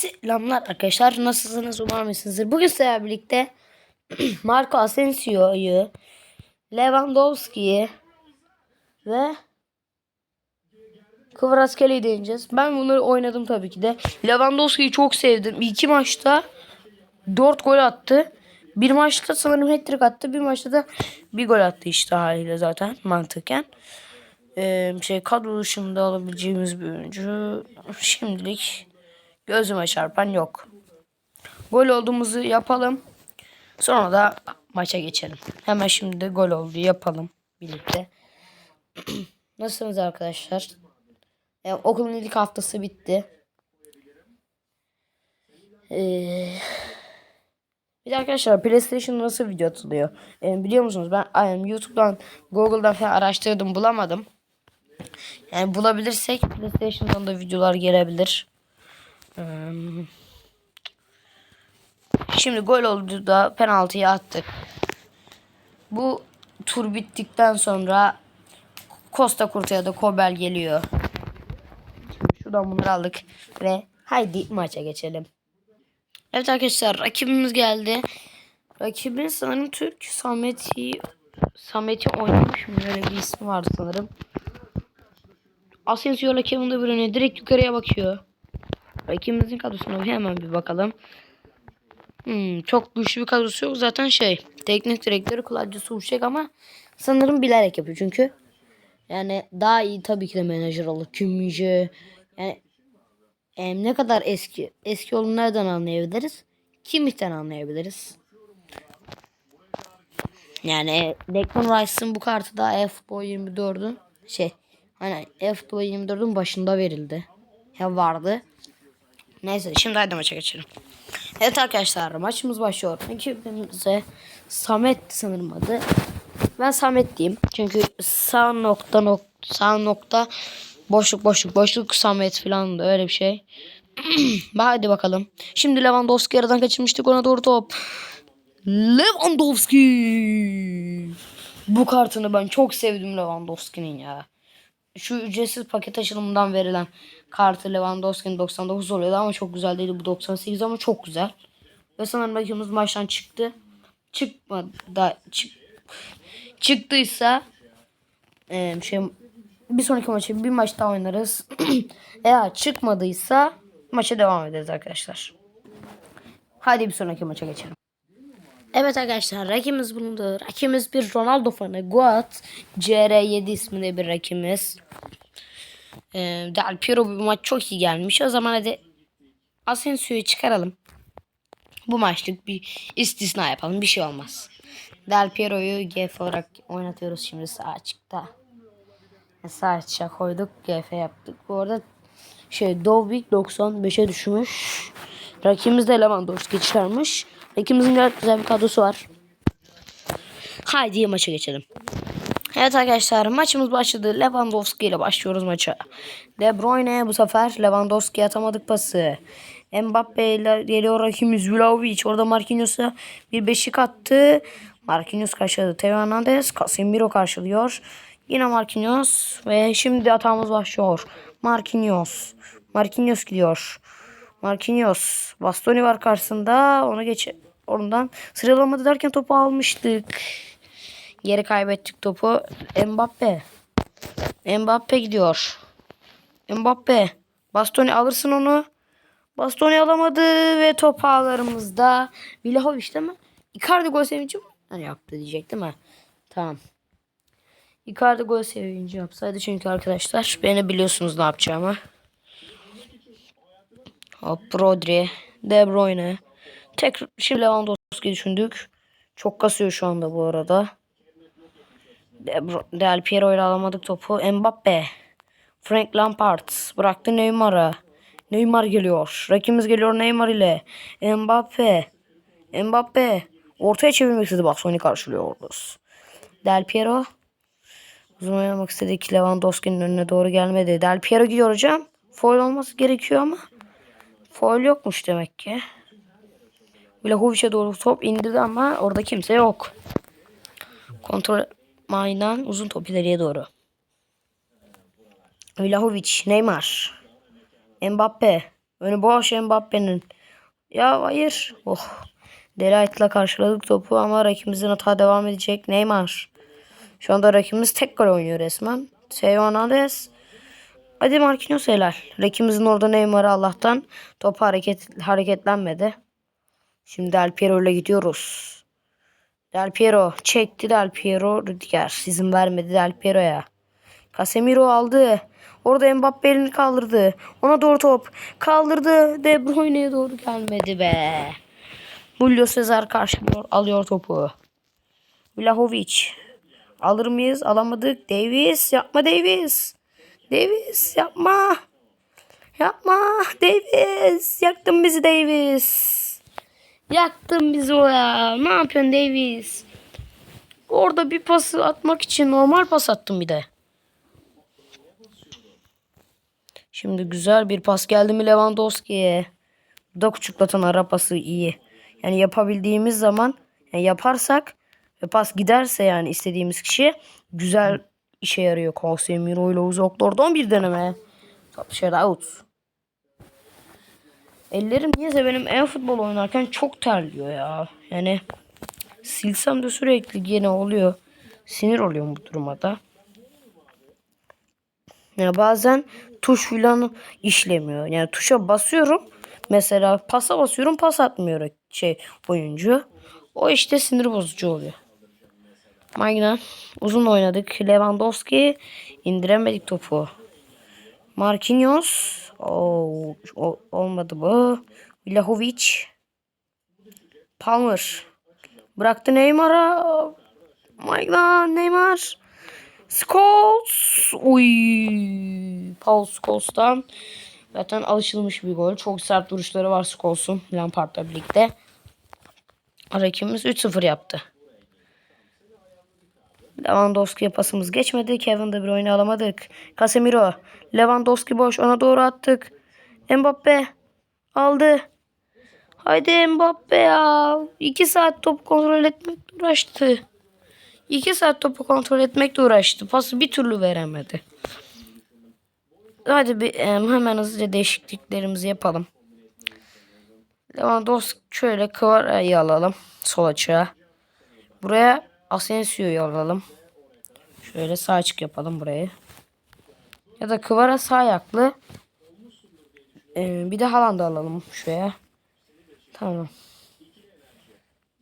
Selamlar arkadaşlar. Nasılsınız? Umarım iyisinizdir. Bugün sizlerle birlikte Marco Asensio'yu, Lewandowski'yi ve Kvaratskhelia deneyeceğiz. Ben bunları oynadım tabii ki de. Lewandowski'yi çok sevdim. İki maçta 4 gol attı. Bir maçta sanırım hat-trick attı. Bir maçta da bir gol attı işte haliyle zaten mantıken. Ee, şey kadro dışında alabileceğimiz bir oyuncu şimdilik gözüme çarpan yok. Gol olduğumuzu yapalım. Sonra da maça geçelim. Hemen şimdi gol oldu yapalım birlikte. Nasılsınız arkadaşlar? Ee, okulun ilk haftası bitti. Ee, bir de arkadaşlar PlayStation nasıl video atılıyor? Ee, biliyor musunuz? Ben YouTube'dan, Google'dan falan araştırdım bulamadım. Yani bulabilirsek PlayStation'dan da videolar gelebilir. Şimdi gol oldu da penaltıyı attık. Bu tur bittikten sonra Costa Curta'ya da Kobel geliyor. Şimdi şuradan bunları aldık ve haydi maça geçelim. Evet arkadaşlar rakibimiz geldi. Rakibin sanırım Türk Samet'i Samet'i oynamış mı? Böyle bir ismi vardı sanırım. Asensio ile Kevin De Bruyne direkt yukarıya bakıyor. Rakibimizin kadrosuna hemen bir bakalım. Hmm, çok güçlü bir kadrosu yok. Zaten şey teknik direktörü Claudio Soucek ama sanırım bilerek yapıyor çünkü. Yani daha iyi tabii ki de menajer olur. Kümücü. Yani em, ne kadar eski eski olduğunu nereden anlayabiliriz? Kimlikten anlayabiliriz. Yani Declan Rice'ın bu kartı da e-futbol 24'ün şey hani e-futbol 24'ün başında verildi. Ya vardı. Neyse şimdi hadi maça geçelim. Evet arkadaşlar maçımız başlıyor. Ekibimize Samet sanırım adı. Ben Samet diyeyim. Çünkü sağ nokta nok sağ nokta boşluk boşluk boşluk Samet falan da öyle bir şey. Hadi bakalım. Şimdi Lewandowski aradan kaçırmıştık ona doğru top. Lewandowski. Bu kartını ben çok sevdim Lewandowski'nin ya. Şu ücretsiz paket açılımından verilen kartı Lewandowski'nin 99 oluyordu ama çok güzel değil. Bu 98 ama çok güzel. Ve sanırım rakibimiz maçtan çıktı. Çıkmadı da çık, çıktıysa e, şey bir sonraki maçı bir maç daha oynarız. Eğer çıkmadıysa maça devam ederiz arkadaşlar. Hadi bir sonraki maça geçelim. Evet arkadaşlar rakibimiz bulundu. Rakibimiz bir Ronaldo fanı. Guat CR7 isminde bir rakibimiz. Ee, Del Piero bu maç çok iyi gelmiş. O zaman hadi Asensio'yu çıkaralım. Bu maçlık bir istisna yapalım. Bir şey olmaz. Del Piero'yu GF olarak oynatıyoruz şimdi sağ açıkta. Sağ açığa koyduk. GF yaptık. Bu arada şey Dovbik 95'e düşmüş. Rakibimiz de Lewandowski çıkarmış. Rakibimizin gayet güzel bir kadrosu var. Haydi maça geçelim. Evet arkadaşlar maçımız başladı. Lewandowski ile başlıyoruz maça. De Bruyne bu sefer Lewandowski'ye atamadık pası. Mbappe ile geliyor rakibimiz Vlahovic. Orada Marquinhos'a bir beşik attı. Marquinhos karşıladı. Teo Hernandez. Casemiro karşılıyor. Yine Marquinhos. Ve şimdi hatamız başlıyor. Marquinhos. Marquinhos gidiyor. Marquinhos. Bastoni var karşısında. Onu geç ondan sıralamadı derken topu almıştık. Geri kaybettik topu. Mbappe. Mbappe gidiyor. Mbappe. Bastoni alırsın onu. Bastoni alamadı ve top ağlarımızda. Vlahovic değil mi? Icardi gol sevinci mi? Hani yaptı diyecektim ha. Tamam. Icardi gol sevinci yapsaydı çünkü arkadaşlar beni biliyorsunuz ne yapacağımı. Hop Rodri, De Bruyne. Tek şimdi Lewandowski düşündük. Çok kasıyor şu anda bu arada. Del Piero ile alamadık topu. Mbappe. Frank Lampard bıraktı Neymar'a. Neymar geliyor. Rakibimiz geliyor Neymar ile. Mbappe. Mbappe. Ortaya çevirmek istedi. Bak Sony karşılıyoruz. Del Piero. Uzun oynamak istedik. Lewandowski'nin önüne doğru gelmedi. Del Piero gidiyor hocam. Foul olması gerekiyor ama. Foul yokmuş demek ki. Vlahovic'e doğru top indirdi ama orada kimse yok. Kontrol Maydan uzun top ileriye doğru. Vlahovic, Neymar, Mbappe, Önü boş Mbappe'nin. Ya hayır. Oh. Delight'la karşıladık topu ama rakibimizin hata devam edecek. Neymar. Şu anda rakibimiz tek gol oynuyor resmen. Theo Hernandez. Hadi Marquinhos helal. Rakibimizin orada Neymar'ı Allah'tan topu hareket hareketlenmedi. Şimdi Del Piero ile gidiyoruz. Del Piero çekti Del Piero Rüdiger izin vermedi Del Piero'ya. Casemiro aldı. Orada Mbappe elini kaldırdı. Ona doğru top. Kaldırdı. De Bruyne'ye doğru gelmedi be. Julio Cesar karşılıyor. Alıyor topu. Vlahovic. Alır mıyız? Alamadık. Davis. Yapma Davis. Davis yapma. Yapma. Davis. Yaktın bizi Davis. Yaktın bizi o ya. Ne yapıyorsun Davis? Orada bir pası atmak için normal pas attım bir de. Şimdi güzel bir pas geldi mi Lewandowski'ye. Bu da küçüklatan ara pası iyi. Yani yapabildiğimiz zaman yani yaparsak ve pas giderse yani istediğimiz kişi güzel işe yarıyor. Casemiro ile uzaklardan bir deneme. Top out. Ellerim niyeyse benim en futbol oynarken çok terliyor ya. Yani silsem de sürekli gene oluyor. Sinir oluyorum bu duruma da. Ya bazen tuş filan işlemiyor. Yani tuşa basıyorum. Mesela pasa basıyorum pas atmıyor şey oyuncu. O işte sinir bozucu oluyor. Magna uzun oynadık. Lewandowski indiremedik topu. Marquinhos Oo, o, olmadı bu. Vlahovic Palmer bıraktı Neymar'a. Magna Neymar Scholes. Uy. Paul Scholes'tan zaten alışılmış bir gol. Çok sert duruşları var Scholes'un Lampard'la birlikte. Rakibimiz 3-0 yaptı. Lewandowski'ye pasımız geçmedi. Kevin De Bruyne alamadık. Casemiro. Lewandowski boş. Ona doğru attık. Mbappe. Aldı. Haydi Mbappe ya. 2 saat topu kontrol etmekle uğraştı. 2 saat topu kontrol etmekle uğraştı. Pası bir türlü veremedi. Hadi bir, em, hemen hızlıca değişikliklerimizi yapalım. Lewandowski şöyle Kvara'yı alalım. Sol açığa. Buraya Asensio'yu alalım. Şöyle sağ açık yapalım burayı. Ya da Kıvara sağ ayaklı. Ee, bir de Haaland'ı alalım şuraya. Tamam.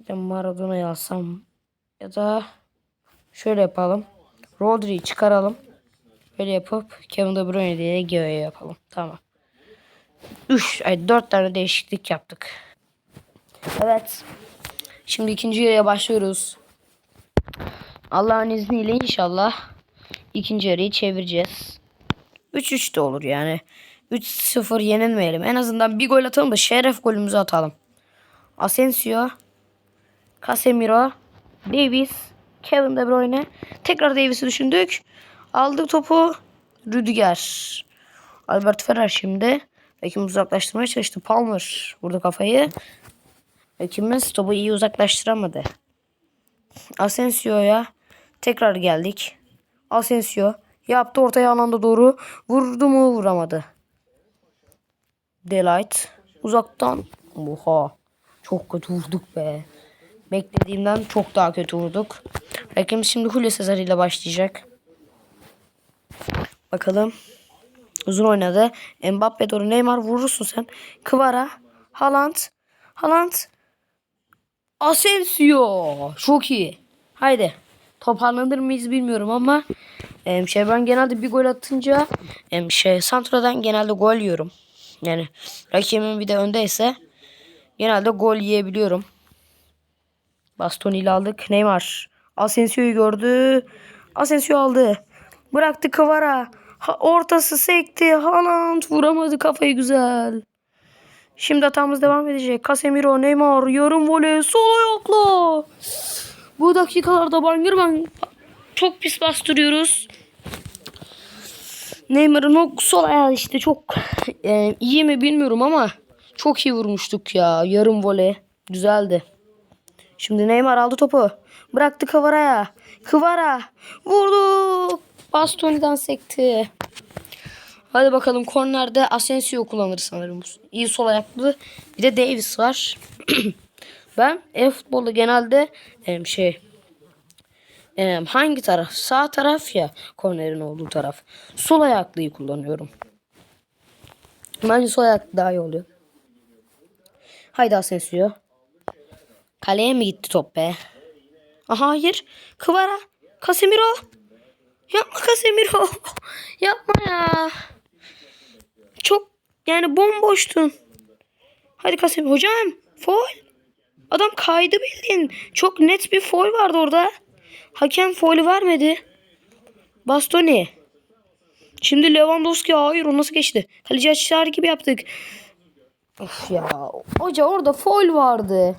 Bir de Maradona'yı alsam. Ya da şöyle yapalım. Rodri'yi çıkaralım. Böyle yapıp Kevin De Bruyne diye Geo'ya yapalım. Tamam. 3 ay 4 tane değişiklik yaptık. Evet. Şimdi ikinci yarıya başlıyoruz. Allah'ın izniyle inşallah ikinci yarıyı çevireceğiz. 3-3 de olur yani. 3-0 yenilmeyelim. En azından bir gol atalım da şeref golümüzü atalım. Asensio, Casemiro, Davis, Kevin De Bruyne. Tekrar Davis'i düşündük. Aldık topu. Rüdiger. Albert Ferrer şimdi. Rakibimizi uzaklaştırmaya çalıştı. Palmer vurdu kafayı. Rakibimiz topu iyi uzaklaştıramadı. Asensio'ya tekrar geldik. Asensio yaptı ortaya alanda doğru. Vurdu mu vuramadı. Delight uzaktan. Oha. Çok kötü vurduk be. Beklediğimden çok daha kötü vurduk. Rakibimiz şimdi Julio Cesar ile başlayacak. Bakalım. Uzun oynadı. Mbappe doğru Neymar vurursun sen. Kvara. Haaland. Haaland. Asensio. Çok iyi. Haydi. Toparlanır mıyız bilmiyorum ama em, şey ben genelde bir gol atınca em, şey Santra'dan genelde gol yiyorum. Yani rakibimin bir de öndeyse genelde gol yiyebiliyorum. Bastoni ile aldık. Neymar. Asensio'yu gördü. Asensio aldı. Bıraktı Kvara. Ha, ortası sekti. Haaland vuramadı kafayı güzel. Şimdi hatamız devam edecek. Casemiro, Neymar, yarım voley, sol ayakla. Bu dakikalarda bangır bang çok pis bastırıyoruz. Neymar'ın o sol ayağı işte çok e, iyi mi bilmiyorum ama çok iyi vurmuştuk ya. Yarım voley. Güzeldi. Şimdi Neymar aldı topu. Bıraktı Kıvara'ya. Kıvara. Vurdu. Bastoni'den sekti. Hadi bakalım kornerde Asensio kullanır sanırım. İyi sol ayaklı. Bir de Davis var. ben e-futbolda genelde em, şey em, hangi taraf? Sağ taraf ya kornerin olduğu taraf. Sol ayaklıyı kullanıyorum. Bence sol ayak daha iyi oluyor. Haydi Asensio. Kaleye mi gitti top be? Aha hayır. Kıvara. Casemiro. Yapma Casemiro. Yapma ya. Yani bomboştun. Hadi Casemiro. Hocam foul. Adam kaydı bildin. Çok net bir foul vardı orada. Hakem foul'ü vermedi. Bastoni. Şimdi Lewandowski hayır o nasıl geçti? Kaleci açılar gibi yaptık. Of ya. Hoca orada foul vardı.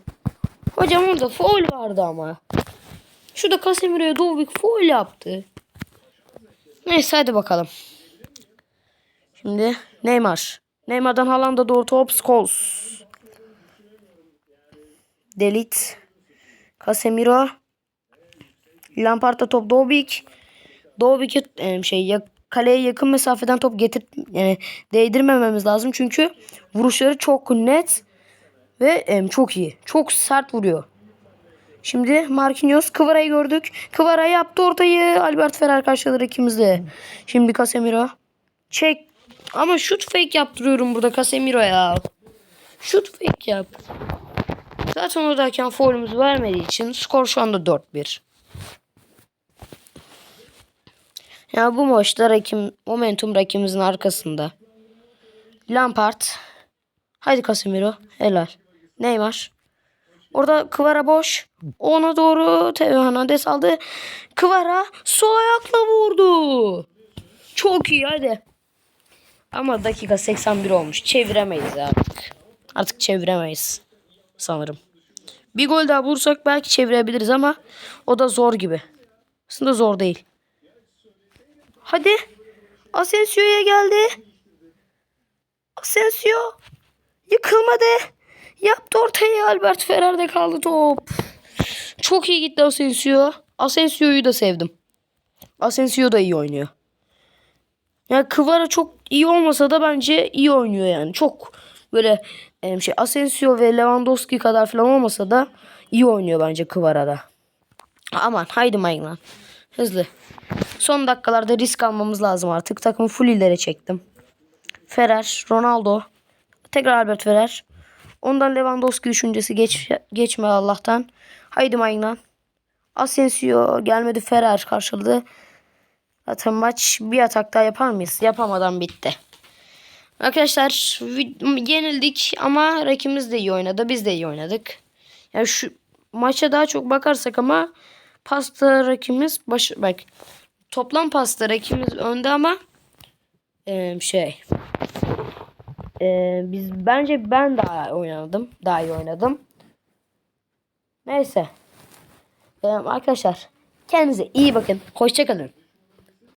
Hocam orada foul vardı ama. Şurada Casemiro'ya Dovbik foul yaptı. Neyse hadi bakalım. Şimdi Neymar. Neymar'dan Haaland'a doğru top Scholes. Delit. Casemiro. Lampard'a top Dovbik. Dovbik'e e, şey ya, kaleye yakın mesafeden top getir yani değdirmememiz lazım çünkü vuruşları çok net ve em, çok iyi. Çok sert vuruyor. Şimdi Marquinhos Kıvara'yı gördük. Kıvara yaptı ortayı. Albert Ferrer karşıladı ikimizde. Şimdi Casemiro. Çek. Ama şut fake yaptırıyorum burada Casemiro ya. Şut fake yap. Zaten oradayken foulümüzü vermediği için skor şu anda 4-1. Ya bu maçta rakim, momentum rakibimizin arkasında. Lampard. Haydi Casemiro. Helal. Neymar. Orada Kıvara boş. Ona doğru Teo Hernandez aldı. Kıvara sol ayakla vurdu. Çok iyi hadi. Ama dakika 81 olmuş. Çeviremeyiz artık. Artık çeviremeyiz. Sanırım. Bir gol daha vursak belki çevirebiliriz ama o da zor gibi. Aslında zor değil. Hadi. Asensio'ya geldi. Asensio. Yıkılmadı. Yaptı ortaya Albert Ferrer'de kaldı top. Çok iyi gitti Asensio. Asensio'yu da sevdim. Asensio da iyi oynuyor. Yani Kıvara çok iyi olmasa da bence iyi oynuyor yani. Çok böyle şey Asensio ve Lewandowski kadar falan olmasa da iyi oynuyor bence Kıvara'da. Aman haydi Maylan. Hızlı. Son dakikalarda risk almamız lazım artık. Takımı full ileri çektim. Ferrer, Ronaldo. Tekrar Albert Ferrer. Ondan Lewandowski düşüncesi geç, geçme Allah'tan. Haydi Maynan. Asensio gelmedi Ferrer karşıladı. Zaten maç bir atak daha yapar mıyız? Yapamadan bitti. Arkadaşlar yenildik ama rakibimiz de iyi oynadı. Biz de iyi oynadık. Yani şu maça daha çok bakarsak ama pasta rakibimiz baş bak toplam pasta rakibimiz önde ama eee, şey eee, biz bence ben daha oynadım. Daha iyi oynadım. Neyse. Eee, arkadaşlar kendinize iyi bakın. Hoşçakalın.